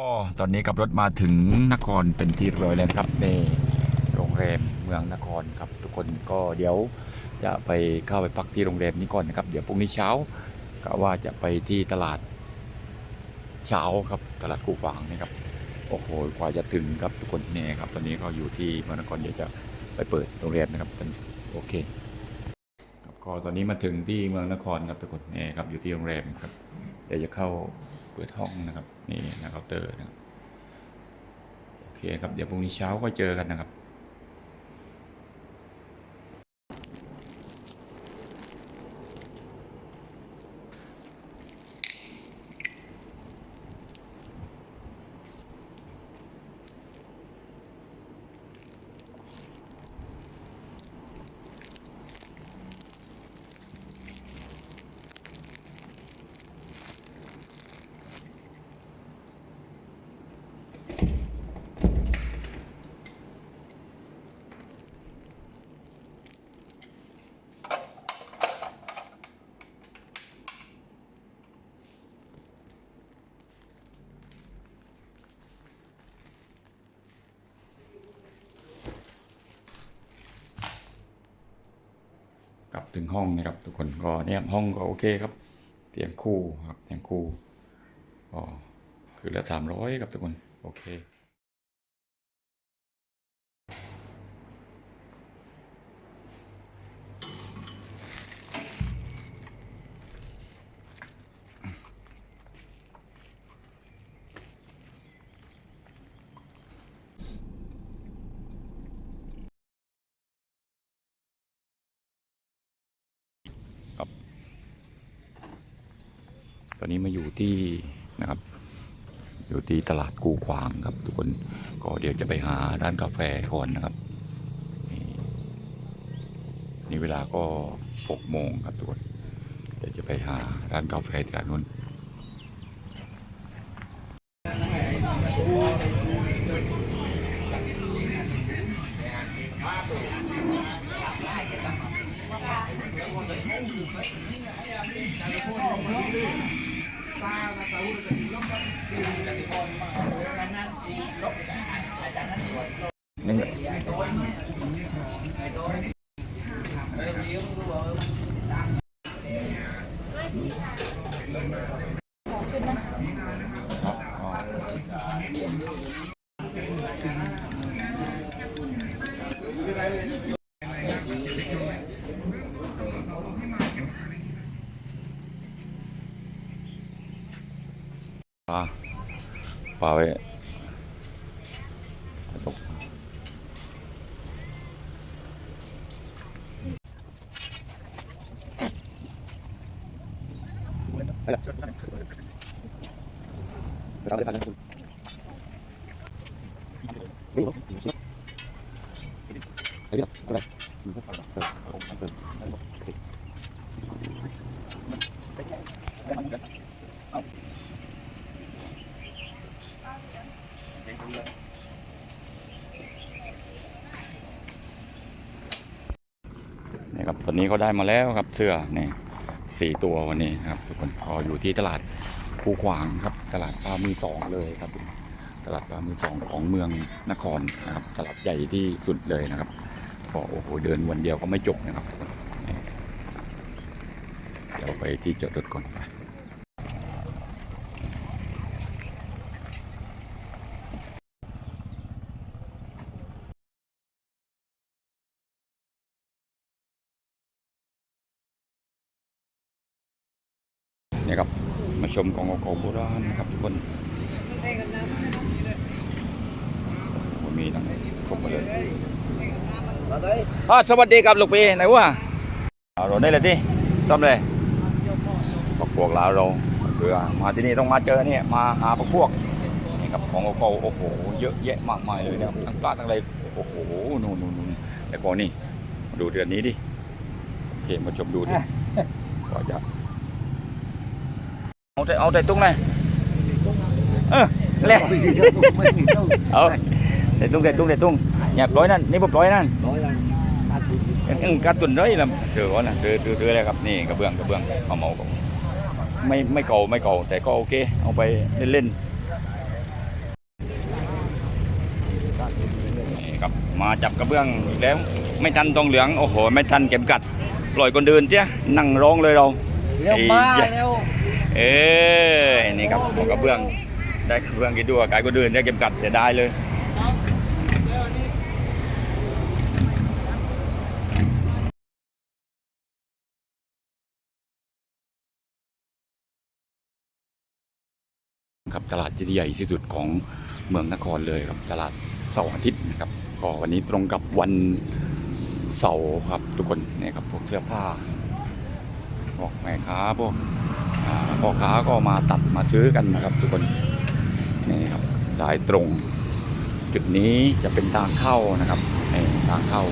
ก็ตอนนี้ขับรถมาถึงนครเป็นที่เรียบร้อยแล้วครับในโรงแรมเมืองนครครับ ทุกคนก็เดี๋ยวจะไปเข้าไปพักที่โรงแรมนี้ก่อนนะครับ เดี๋ยวพรุ่งนี้เช้ากะว่าจะไปที่ตลาดเช้าครับตลาดกู่ฝางนี่ครับโอ้โหกว่าจะถึงครับทุกคนเนี่ยครับ ตอนนี้ก็อยู่ที่เมืองนครเดี๋ยวจะไปเปิดโรงแรมนะครับตอนโอเคครับก็ตอนนี้มาถึงที่เมืองนครครับทุกคนเนี่ยครับอยู่ที่โรงแรมครับเดี๋ยวจะเข้า ปิดห้องนะครับ นี่นะเคาน์เตอร์นะครับโอเคครับเดี๋ยวพรุ่งนี้เช้าก็เจอกันนะครับ กลับถึงห้องนะครับ ทุกคนก็เนี่ยห้องก็โอเคครับ เตียงคู่ครับเตียงคู่ก็คือละสามร้อยครับทุกคนโอเค ตอนนี้มาอยู่ที่นะครับ อยู่ที่ตลาดกูขวางครับ ทุกคนก็เดี๋ยวจะไปหาร้านกาแฟก่อนนะครับ นี่เวลาก็หกโมงครับทุกคน เดี๋ยวจะไปหาร้านกาแฟที่ร้านนู้น ปาตาตาอุ้ยตาตาลบกันตาตาพอมาตาตาหน้าตีลบกันอาจารย์นั่นด้วย ปลาปลาไว้ตกนี่ครับตอนนี้เขาได้มาแล้วครับเสื้อนี่สี่ตัววันนี้ครับทุกคนก็อยู่ที่ตลาดคูขวางครับ ตลาดปลามือสองเลยครับ ตลาดปลามือสองของเมืองนครนะครับ ตลาดใหญ่ที่สุดเลยนะครับก็โอ้โหเดินวันเดียวก็ไม่จบนะครับเดี๋ยวไปที่จอดรถก่อนไป นี่ครับ มาชมของเก่าๆโบราณนะครับทุกคนผมมีทั้งครบหมดเลยอ่าสวัสดีครับลูกพี่ไหนวะเอาเราได้เลยที่ต้อมเลยพวกพวกเราเราเผื่อมาที่นี่ต้องมาเจอเนี่ยมาหาพวกพวกนี่ครับของเก่าๆโอ้โหเยอะแยะมากมายเลยนะครับทั้งปลาทั้งอะไรโอ้โหนู่นนู่นนู่นแล้วก็นี่มาดูเดือนนี้ดิโอเคมาชมดูดิว่าจะ เอาใจเอาใจตุ้งเลยเออแล้ว เอาใจตุ้งใจตุ้งใจตุ้งหยาบร้อยนั่นนี่ผมร้อยนั่นการตุนร้อยละเจอว่าน่ะเจอเจออแล้วครับนี่กระเบื้องกระเบื้องเอาเมาก็ไม่ไม่เก่าไม่เก่าแต่ก็โอเค เอาไปเล่นเล่นนี่ครับมาจับกระเบื้องอีกแล้ว ไม่ทันตองเหลืองโอ้โหไม่ทันเก็บกัด ปล่อยคนเดินเจ้นั่งร้องเลยเราเรียบมากเร็ว เออนี่ครับของกระเบื้อง ได้กระเบื้องกี่ตัวกายก็เดินได้เก็บกัดจะได้เลยครับตลาดที่ใหญ่ที่สุดของเมืองนครเลยครับตลาดเสาร์อาทิตย์นะครับก็วันนี้ตรงกับวันเสาร์ครับทุกคนนี่ครับพวกเสื้อผ้าพวกแม่ค้าพวก พ่อค้าก็มาตัดมาซื้อกันนะครับ ทุกคนนี่ครับสายตรง จุดนี้จะเป็นทางเข้านะครับนี่ทางเข้า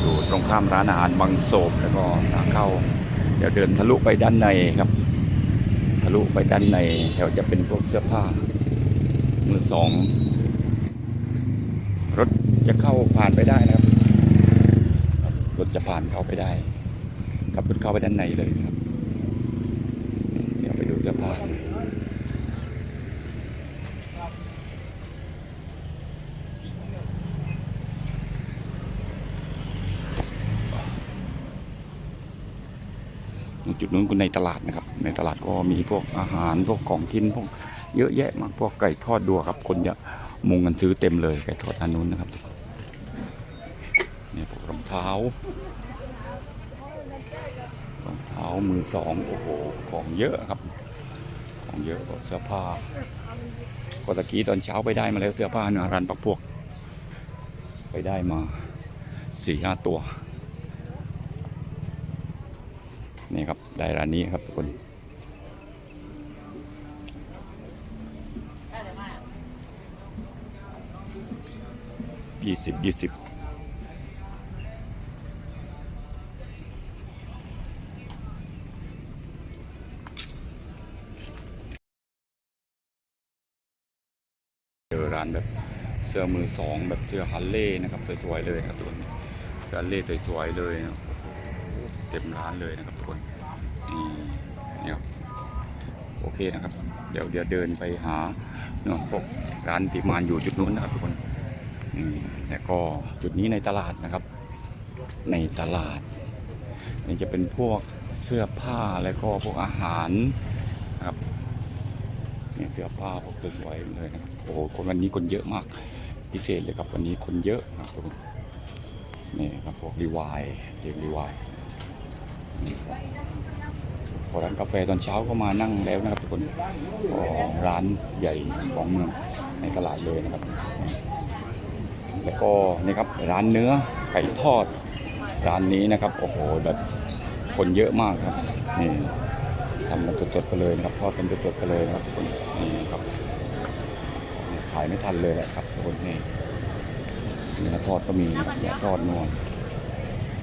อยู่ตรงข้ามร้านอาหารบางโศกแล้วก็ทางเข้า เดี๋ยวเดินทะลุไปด้านในครับ ทะลุไปด้านในแถวจะเป็นพวกเสื้อผ้ามือสองรถจะเข้าผ่านไปได้นะครับ รถจะผ่านเข้าไปได้ขับรถเข้าไปด้านในเลยครับ ไปดูสื้อผ้าจุดนู้นก็ในตลาดนะครับ ในตลาดก็มีพวกอาหารพวกของกินพวกเยอะแยะมากพวกไก่ทอดดัวครับ คนจะมุงกันซื้อเต็มเลยไก่ทอดอันนู้นนะครับเนี่พวกรองเท้ารองเท้ามือสองโอ้โหของเยอะครับ เยอะเสื้อผ้าก็ตะกี้ตอนเช้าไปได้มาแล้วเสื้อผ้าเนื้อรันปักพวก ไปได้มาสี่ห้าตัว นี่ครับได้ร้านนี้ครับทุกคนยี่สิบยี่สิบ อร้านแบบเสื้อมือสองแบบเสื้อฮันเล่นะครับสวยๆเลยนะครับทุกคนฮันเล่สวยๆเลยนะเต็มร้านเลยนะครับทุกคนนี่เนี่ยครับโอเคนะครับ เดี๋ยวเดี๋ยวเดินไปหาเนาะพวกร้านติมานอยู่จุดนู้นนะครับทุกคนอืมแล้วก็จุดนี้ในตลาดนะครับ ในตลาดนี่จะเป็นพวกเสื้อผ้าแล้วก็พวกอาหารนะครับนี่เสื้อผ้าพวกสวยๆเลยนะครับ อ้โหคนวันนี้คนเยอะมาก พิเศษเลยครับวันนี้คนเยอะนะครับทุกคนนี่ครับพวกรีวายเรียกรีวายพอร้านกาแฟตอนเช้าก็มานั่งแล้วนะครับทุกคนร้านใหญ่ของเมืองในตลาดเลยนะครับ แล้วก็นี่ครับร้านเนื้อไก่ทอด ร้านนี้นะครับโอ้โหแบบคนเยอะมากครับนี่ทำกันสดๆไปเลยนะครับทอดกันสดๆไปเลยนะครับทุกคนนี่ครับายไม่ทันเลยแหละครับคนนี่เนื้อทอดก็มีเนื้อทอดนวล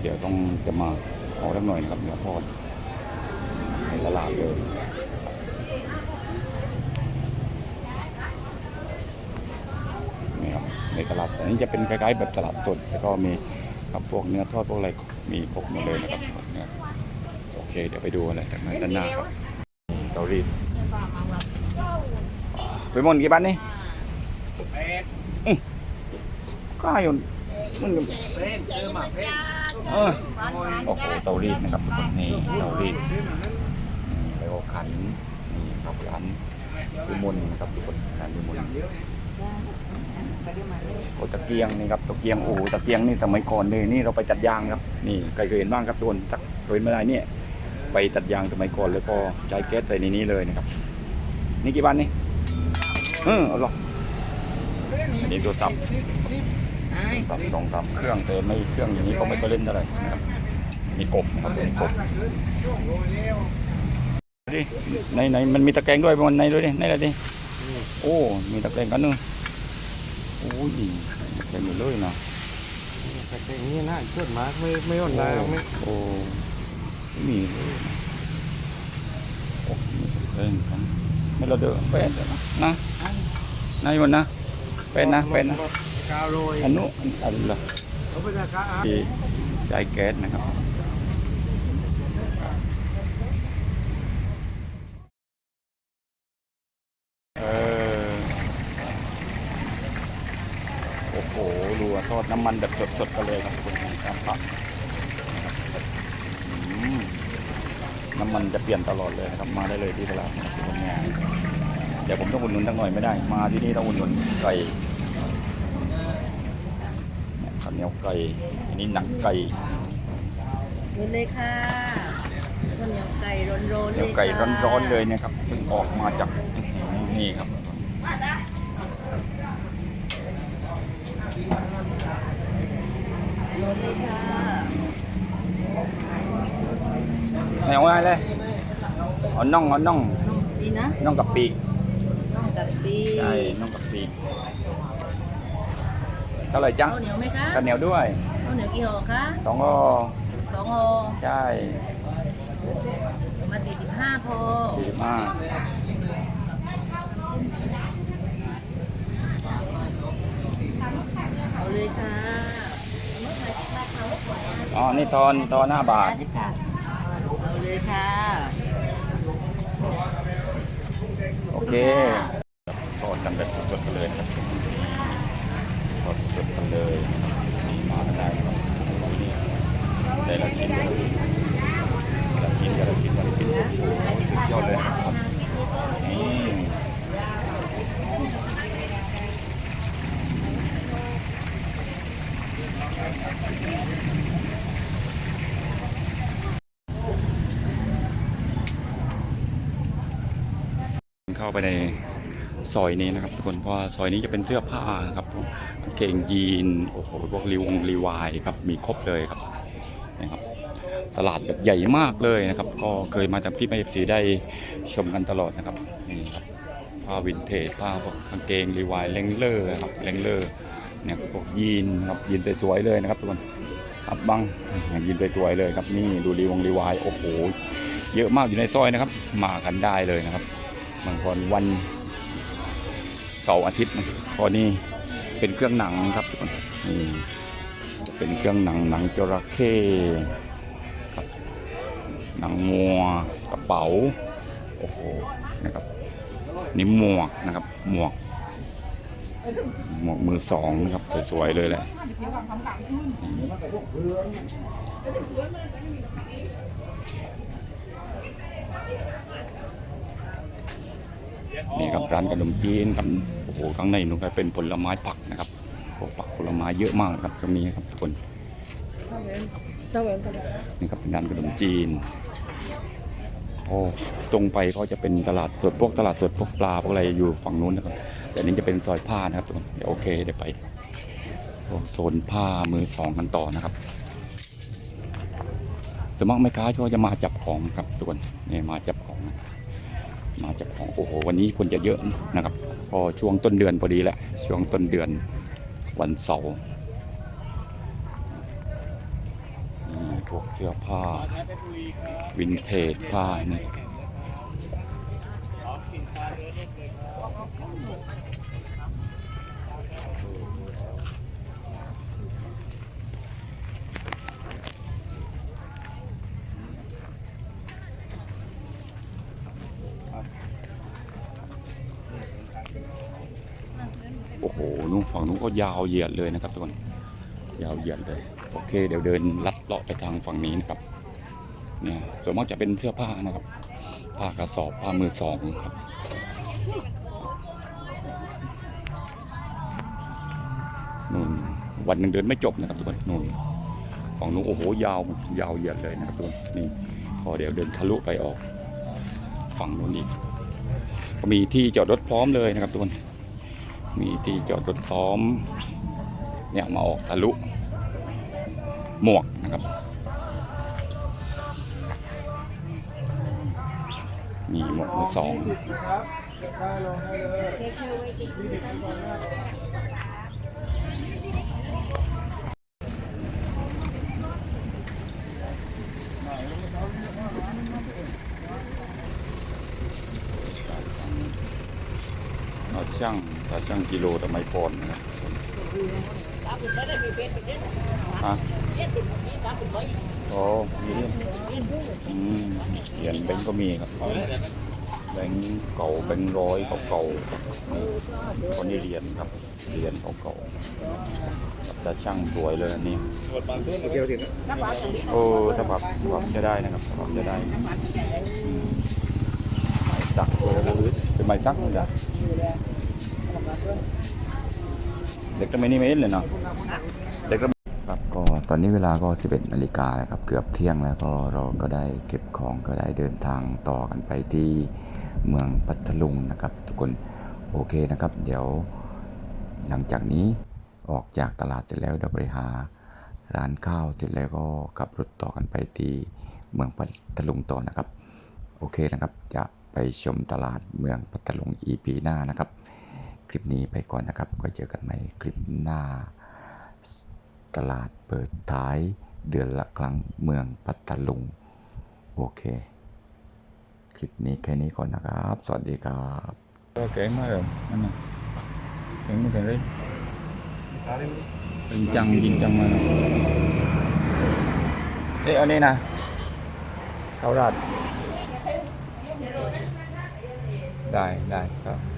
เดี๋ยวต้องจะมาเอสักหน่อยนะครับเนื้อทอดในตลาดเลยนี่ครับในตลาดอันนี้จะเป็นคล้ายๆแบบตลาดสดแล้วก็มีครับพวกเนื้อทอดพวกอะไรมีพวกหมดเลยนะครับเนี่ยโอเค เดี๋ยวไปดูอะไรจากนั้นด้านหน้าครับเตารีไปหมดกี่บ้าทนี่ อื้อก็อยู่มันอยู่เออโอ้โหเตารีดนะครับทุกคนนี่เตารีดนี่แล้วก็ขันนี่ครับร้านวิมลนะครับทุกคนร้านวิมลโอ้ตะเกียงนี่ครับตะเกียงโอ้โหตะเกียงนี่สมัยก่อนเลยนี่เราไปตัดยางครับ นี่ใครเคยเห็นบ้างครับทุกคนตักเคยเห็นเมื่อไหรเนี่ย ไปตัดยางสมัยก่อนแล้วก็ใช้แก๊สใส่ในนี้เลยนะครับ นี่กี่บาทนี่เออเอาหรอก อันนี้ตัวซับซับสองสามเครื่องแต่ไม่เครื่องอย่างนี้ก็ไม่ก็เล่นเท่าไหร่นะครับมีกบนะครับมีกบดิในในมันมีตะแกรงด้วยบนในด้วยดิในอะไรดิโอ้มีตะแกรงกันนึงโอ้ยเต็มเลยนะแต่อย่างนี้น่าเชื่อมากไม่ไม่อ่อนได้ไม่โอ้ไม่มีเลยนะโอ้เล่นกันไม่เราเดินเป็นนะนะนายมันนะ เป็นนะเป็นนะกาวโรยอันนู้นอันละเขาเป็นราคาอาที่ใช้แก๊สนะครับเออโอ้โหรัวทอดน้ำมันแบบสดๆกันเลยครับทุกคนตามผักนะครับอืมน้ำมันจะเปลี่ยนตลอดเลยนะครับมาได้เลยที่ตลาดนะครับทุกคนเนี่ ยเดี๋ยวผมต้องอุดหนุนสักหน่อยไม่ได้ มาที่นี่ต้องอุดหนุนไก่เนี่ยข้าวเหนียวไก่อันนี้หนังไก่หมดเลยค่ะข้าวเหนียวไก่ร้อนๆเหนียวไก่ร้อนๆเลยนะครับเพิ่งออกมาจากนี่ครับร้อนเลยค่ะไม่เอาอะไรเลยเอาน่องเอาน่องดีนะน่องกับปีกน้ องกับปีใช่น่องกับปีกเท่าไหร่จังข้าวเหนียวไหมคะข้าวเหนียวด้วยข้าวเหนียวกี่ห่อคะสองก็สองห่อใช่มาสี่สิบห้าพอสี่สิบห้าเอาเลยค่ะอ๋อนี่ตอนตอนห้าบาทค่ะเอาเลยค่ะ โอ เคทอดกันแบบสดๆกันเลยนะครับทอดสดๆกันเลยนี่มากันได้ครับนี่ได้ละชิ้นละชิ้นละชิ้นละชิ้นละชิ้นโอ้โหสุดยอดเลยนะครับนี่ เข้าไปในซอยนี้นะครับทุกคนเพราะซอยนี้จะเป็นเสื้อผ้าครับกางเกงยีนโอ้โหพวกรีวงรีวายครับมีครบเลยครับนะครับ ตลาดแบบใหญ่มากเลยนะครับ ก็เคยมาจากที่ไอเอฟซีได้ชมกันตลอดนะครับนี่ครับผ้าวินเทจผ้าพวกกางเกงรีวายเลงเลอร์ครับเลงเลอร์เนี่ยพวกยีนครับยีนสวยๆเลยนะครับทุกคนครับบังยีนสวยๆเลยครับนี่ดูรีวงรีวายโอ้โหเยอะมากอยู่ในซอยนะครับ มากันได้เลยนะครับ บางคนวันเสาร์อาทิตย์นะพอนี่เป็นเครื่องหนังครับทุกคนนี่เป็นเครื่องหนังหนังจระเข้หนังงัวกระเป๋าโอ้โหนะครับนี่หมวกนะครับหมวกหมวกมือสองนะครับสวยๆเลยแหละ นี่ครับร้านขนมจีนครับโอ้โหข้างในนู้นก็เป็นผลไม้ผักนะครับพวกผักผลไม้เยอะมากครับจะมีครับทุกคนนี่ครับเป็นร้านขนมจีนโอ้ตรงไปก็จะเป็นตลาดสดพวกตลาดสดพวกปลาพวกอะไรอยู่ฝั่งนู้นนะครับแต่อันนี้จะเป็นซอยผ้านะครับทุกคนเดี๋ยวโอเคเดี๋ยวไปพวกโซนผ้ามือสองกันต่อนะครับสวนมัครแม่ค้าก็จะมาจับของครับทุกคนนี่มาจับของนะ มาจากของโอ้โหวันนี้คนจะเยอะนะครับพอช่วงต้นเดือนพอดีแหละช่วงต้นเดือนวันเสาร์นี่พวกเสื้อผ้าวินเทจผ้านี่ นู้นฝั่งนู้นก็ยาวเหยียดเลยนะครับทุกคนยาวเหยียดเลย โอเค เดี๋ยวเดินลัดเลาะไปทางฝั่งนี้นะครับเนี่ยส่วนมากจะเป็นเสื้อผ้านะครับผ้ากระสอบผ้ามือสองครับนู่นวันหนึ่งเดินไม่จบนะครับทุกคนนู่นฝั่งนู้นโอ้โหยาวยาวเหยียดเลยนะครับทุกคนนี่พอเดี๋ยวเดินทะลุไปออกฝั่งนู้นอีกก็มีที่จอดรถพร้อมเลยนะครับทุกคน มีที่จอดรถพร้อม เนี่ยมาออกทะลุ หมวกนะครับ มีหมวกมือสอง ช่างเราช่างกิโลทำไมก่อนนะครับฮะโอ้มีเหรียญอืมเหรียญแบงก์ก็มีครับแบงค์เก่าแบงค์ร้อยเก่าๆนี่คนนี้เหรียญครับเหรียญเก่าๆแต่ช่างสวยเลยอันนี้โอ้ถ้าแบบแบบจะได้นะครับแบบจะได้ไม้สักเลยนะเป็นไม้สักเลยนะ เด็กทำไมนี่ไม่เห็นเลยเนาะเด็กครับก็ตอนนี้เวลาก็ 11นาฬิกาแล้วครับเกือบเที่ยงแล้วก็เราก็ได้เก็บของก็ได้เดินทางต่อกันไปที่เมืองพัทลุงนะครับ ทุกคนโอเคนะครับ เดี๋ยวหลังจากนี้ออกจากตลาดเสร็จแล้วเดี๋ยวไปหาร้านข้าวเสร็จแล้วก็ขับรถต่อกันไปที่เมืองพัทลุงต่อนะครับ โอเคนะครับจะไปชมตลาดเมืองพัทลุง EP หน้านะครับ ลิปนี้ไปก่อนนะครับ ก็เจอกันใหม่คลิปหน้า ตลาดเปิดท้ายเดือนละครั้งเมืองพัทลุง โอเค คลิปนี้แค่นี้ก่อนนะครับ สวัสดีครับก็เก่งมากเลยนั่นน่ะเก่งไม่ถึงเลยจริงจังจริงจังมานะเอ้ยอันนี้นะเขาวราดได้ได้ครับ